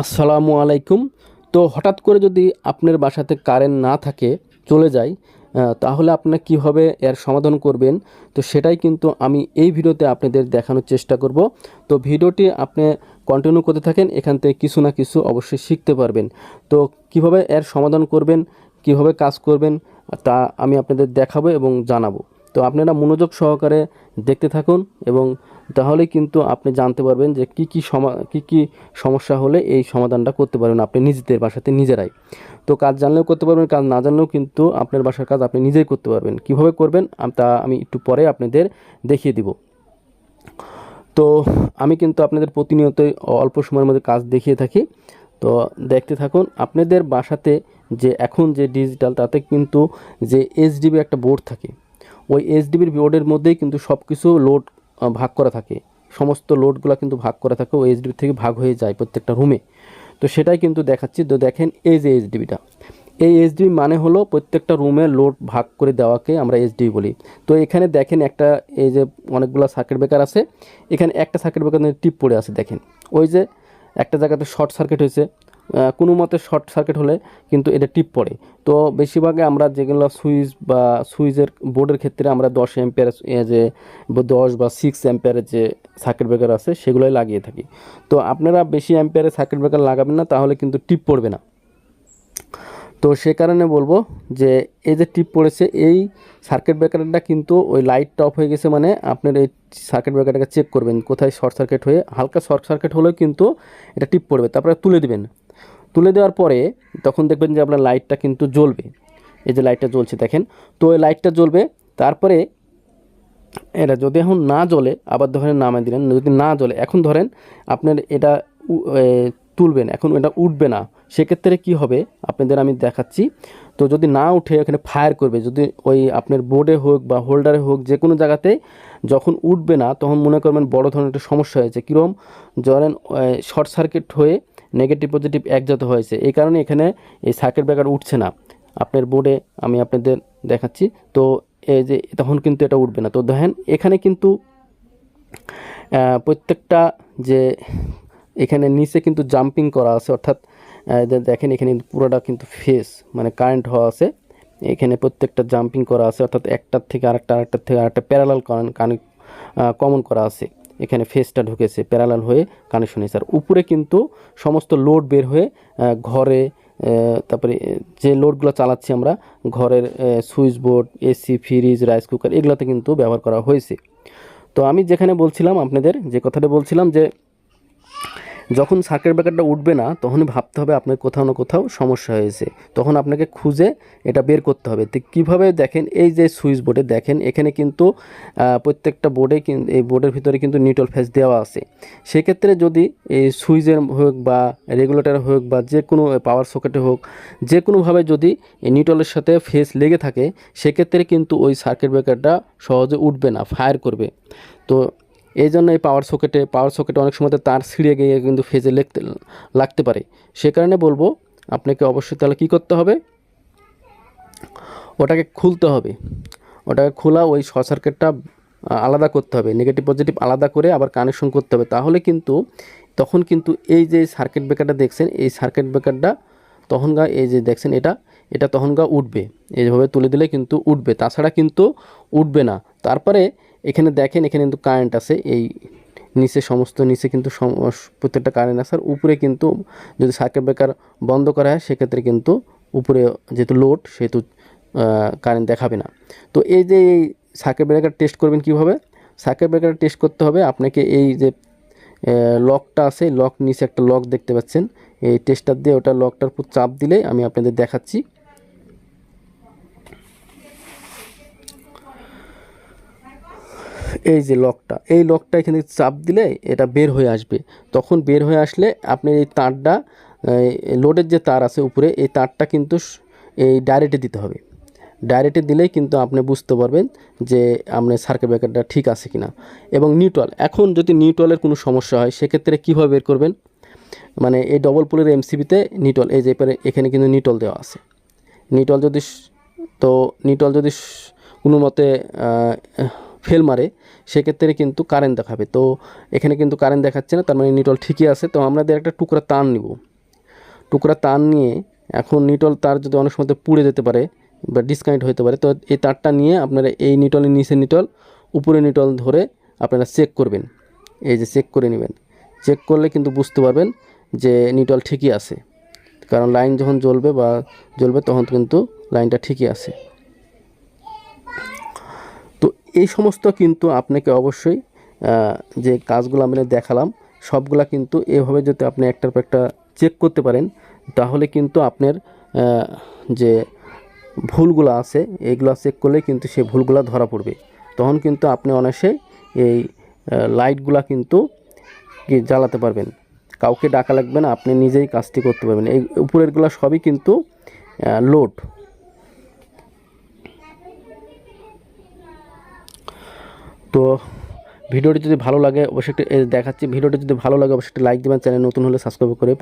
আসসালামু আলাইকুম। তো হঠাৎ করে যদি আপনার বাসাতে কারেন্ট না থাকে, চলে যায় তাহলে আপনার কীভাবে এর সমাধান করবেন? তো সেটাই কিন্তু আমি এই ভিডিওতে আপনাদের দেখানোর চেষ্টা করব। তো ভিডিওটি আপনি কন্টিনিউ করতে থাকেন, এখান থেকে কিছু না কিছু অবশ্যই শিখতে পারবেন। তো কীভাবে এর সমাধান করবেন, কীভাবে কাজ করবেন, তা আমি আপনাদের দেখাবো এবং জানাব। তো আপনারা মনোযোগ সহকারে দেখতে থাকুন এবং তাহলে কিন্তু আপনি জানতে পারবেন যে কি কি সমা, কী কী সমস্যা হলে এই সমাধানটা করতে পারবেন আপনি নিজেদের বাসাতে নিজেরাই। তো কাজ জানলেও করতে পারবেন, কাজ না জানলেও কিন্তু আপনার বাসার কাজ আপনি নিজেই করতে পারবেন। কীভাবে করবেন? তা আমি একটু পরে আপনাদের দেখিয়ে দিব। তো আমি কিন্তু আপনাদের প্রতিনিয়তই অল্প সময়ের মধ্যে কাজ দেখিয়ে থাকি। তো দেখতে থাকুন, আপনাদের বাসাতে যে এখন যে ডিজিটাল তাতে কিন্তু যে এইচডিবি একটা বোর্ড থাকে। ওই এইচডিবির বোর্ডের মধ্যেই কিন্তু সব কিছু লোড ভাগ করা থাকে। সমস্ত লোডগুলো কিন্তু ভাগ করা থাকে, ওই এইচডিবি থেকে ভাগ হয়ে যায় প্রত্যেকটা রুমে তো সেটাই কিন্তু দেখাচ্ছি। তো দেখেন এই যে এইচডিবিটা এই এইচডিবি মানে হলো প্রত্যেকটা রুমে লোড ভাগ করে দেওয়াকে আমরা এইচডিবি বলি। তো এখানে দেখেন একটা, এই যে অনেকগুলো সার্কিট ব্রেকার আছে। এখানে একটা সার্কিট ব্রেকার টিপ পড়ে আছে, দেখেন। ওই যে একটা জায়গাতে শর্ট সার্কিট হয়েছে। কোনো মতে শর্ট সার্কিট হলে কিন্তু এটা টিপ পড়ে। তো বেশিরভাগে আমরা যেগুলো সুইচ বা সুইচের বোর্ডের ক্ষেত্রে আমরা দশ অ্যাম্পিয়ার যে দশ বা সিক্স অ্যাম্পিয়ারের যে সার্কিট ব্রেকার আছে, সেগুলোই লাগিয়ে থাকি। তো আপনারা বেশি অ্যাম্পিয়ারের সার্কিট ব্রেকার লাগাবেন না, তাহলে কিন্তু টিপ পড়বে না। তো সে কারণে বলব যে এই যে টিপ পড়েছে, এই সার্কিট ব্রেকারটা কিন্তু ওই লাইটটা অফ হয়ে গেছে মানে আপনার এই সার্কিট ব্রেকারটাকে চেক করবেন, কোথায় শর্ট সার্কিট হয়ে, হালকা শর্ট সার্কিট হলেও কিন্তু এটা টিপ পড়বে। তারপরে তুলে দিবেন। তুলে দেওয়ার পরে তখন দেখবেন যে আপনার লাইটটা কিন্তু জ্বলবে। এই যে লাইটটা জ্বলছে, দেখেন। তো ওই লাইটটা জ্বলবে, তারপরে এটা যদি এখন না জ্বলে, আবার ধরেন নামে দিলেন, যদি না জ্বলে, এখন ধরেন আপনার এটা তুলবেন এখন এটা উঠবে না। সেক্ষেত্রে কি হবে? আপনাদের আমি দেখাচ্ছি। তো যদি না উঠে এখানে ফায়ার করবে, যদি ওই আপনার বোর্ডে হোক বা হোল্ডারে হোক, যে কোনো জায়গাতে যখন উঠবে না, তখন মনে করবেন বড় ধরনের একটা সমস্যা হয়েছে। কীরকম ধরেন শর্ট সার্কিট হয়ে নেগেটিভ পজিটিভ একজাত হয়েছে। এই কারণে এখানে এই সার্কিট ব্রেকার উঠছে না। আপনার বোর্ডে আমি আপনাদের দেখাচ্ছি। তো এই যে, তখন কিন্তু এটা উঠবে না। তো দেখেন, এখানে কিন্তু প্রত্যেকটা যে এখানে নিচে কিন্তু জাম্পিং করা আছে, অর্থাৎ দেখেন এখানে পুরোটা কিন্তু ফেস মানে কারেন্ট হওয়া আছে। এখানে প্রত্যেকটা জাম্পিং করা আছে, অর্থাৎ একটার থেকে আরেকটা, আরেকটার থেকে আরেকটা প্যারালাল কানেক্ট কমন করা আছে। এখানে ফেসটা ঢুকেছে প্যারালাল হয়ে কানেকশন হয়েছে। আর উপরে কিন্তু সমস্ত লোড বের হয়ে ঘরে তারপরে যে লোডগুলো চালাচ্ছি আমরা, ঘরের switch board AC fridge rice cooker এগুলোতে কিন্তু ব্যবহার করা হয়েছে। তো আমি যেখানে বলছিলাম আপনাদের, যে কথাটা বলছিলাম যে যখন সার্কিট ব্রেকারটা উঠবে না, তখনই ভাবতে হবে আপনার কোথাও না কোথাও সমস্যা হয়েছে। তখন আপনাকে খুঁজে এটা বের করতে হবে। তো কীভাবে দেখেন, এই যে সুইচ বোর্ডে দেখেন, এখানে কিন্তু প্রত্যেকটা বোর্ডে এই বোর্ডের ভিতরে কিন্তু নিউট্রাল ফেস দেওয়া আছে। সেক্ষেত্রে যদি এই সুইচের হোক বা রেগুলেটর হোক বা যে কোনো পাওয়ার সকেটে হোক, যে কোনোভাবে যদি এই নিউট্রালের সাথে ফেস লেগে থাকে, সেক্ষেত্রে কিন্তু ওই সার্কিট ব্রেকারটা সহজে উঠবে না ফায়ার করবে। তো এই জন্য এই পাওয়ার সকেটে পাওয়ার সকেটে অনেক সময় তার ছিঁড়ে গিয়ে কিন্তু ফেজে লাগতে লাগতে পারে। সে কারণে বলব, আপনাকে অবশ্যই তাহলে কী করতে হবে? ওটাকে খুলতে হবে। ওটাকে খোলা ওই শর্ট সার্কিটটা আলাদা করতে হবে। নেগেটিভ পজিটিভ আলাদা করে আবার কানেকশন করতে হবে। তাহলে কিন্তু, তখন কিন্তু এই যে সার্কিট ব্রেকারটা দেখছেন, এই সার্কিট ব্রেকারটা তখনগা এই যে দেখছেন এটা এটা তখনগা উঠবে। এইভাবে তুলে দিলে কিন্তু উঠবে। তাছাড়া কিন্তু উঠবে না। তারপরে এখানে দেখেন, এখানে কিন্তু কারেন্ট আছে। এই নিচে সমস্ত, নিচে কিন্তু প্রত্যেকটা কারেন্ট আছে। আর উপরে কিন্তু যদি সার্কিট ব্রেকার বন্ধ করা হয়, সেক্ষেত্রে কিন্তু উপরে যেহেতু লোড সেহেতু কারেন্ট দেখাবে না। তো এই যে এই সার্কিট ব্রেকার টেস্ট করবেন কীভাবে? সার্কিট ব্রেকার টেস্ট করতে হবে। আপনাকে এই যে লকটা আছে লক নিচে একটা লক দেখতে পাচ্ছেন। এই টেস্টার দিয়ে ওটা লকটার উপর চাপ দিলে আমি আপনাদের দেখাচ্ছি। এই যে লকটা, এই লকটা এখানে চাপ দিলে এটা বের হয়ে আসবে। তখন বের হয়ে আসলে আপনি এই তারটা লোডের যে তার আছে উপরে, এই তারটা কিন্তু এই ডাইরেক্টে দিতে হবে। ডাইরেক্টে দিলেই কিন্তু আপনি বুঝতে পারবেন যে আপনার সার্কিট ব্রেকারটা ঠিক আছে কি না এবং নিউট্রাল এখন যদি নিউট্রালের কোনো সমস্যা হয়, সেক্ষেত্রে কীভাবে বের করবেন? মানে এই ডবল পোলের এমসিবিতে নিটল এই যে এপারে, এখানে কিন্তু নিটল দেওয়া আছে। নিটল যদি তো নিটল যদি কোনো মতে ফেল মারে, সেক্ষেত্রে কিন্তু কারেন্ট দেখাবে। তো এখানে কিন্তু কারেন্ট দেখাচ্ছে না, তার মানে নিটল ঠিকই আছে। তো আমাদের একটা টুকরা তার নিব। টুকরা তার নিয়ে এখন নিটল তার যদি অনেক সময় পুড়ে যেতে পারে বা ডিসকানেক্ট হতে পারে, তো এই তারটা নিয়ে আপনারা এই নিটলের নিচে নিটল উপরে নিটল ধরে আপনারা চেক করবেন। এই যে চেক করে নেবেন। চেক করলে কিন্তু বুঝতে পারবেন যে নিটল ঠিকই আছে। কারণ লাইন যখন জ্বলবে বা জ্বলবে তখন কিন্তু লাইনটা ঠিকই আছে। এই সমস্ত কিন্তু আপনাকে অবশ্যই যে কাজগুলো আমি দেখালাম, সবগুলা কিন্তু এভাবে যদি আপনি একটার পর একটা চেক করতে পারেন, তাহলে কিন্তু আপনার যে ভুলগুলো আছে এইগুলো চেক করলে কিন্তু সেই ভুলগুলো ধরা পড়বে। তখন কিন্তু আপনি অনায়াসে এই লাইটগুলা কিন্তু জ্বালাতে পারবেন। কাউকে ডাকা লাগবে না, আপনি নিজেই কাজটি করতে পারবেন। এই উপরেরগুলো সবই কিন্তু লোড তো ভিডিওটি যদি ভালো লাগে, অবশ্যই দেখাচ্ছি। ভিডিওটি যদি ভালো লাগে, অবশ্যই লাইক দেবেন। চ্যানেল নতুন হলে সাবস্ক্রাইব করে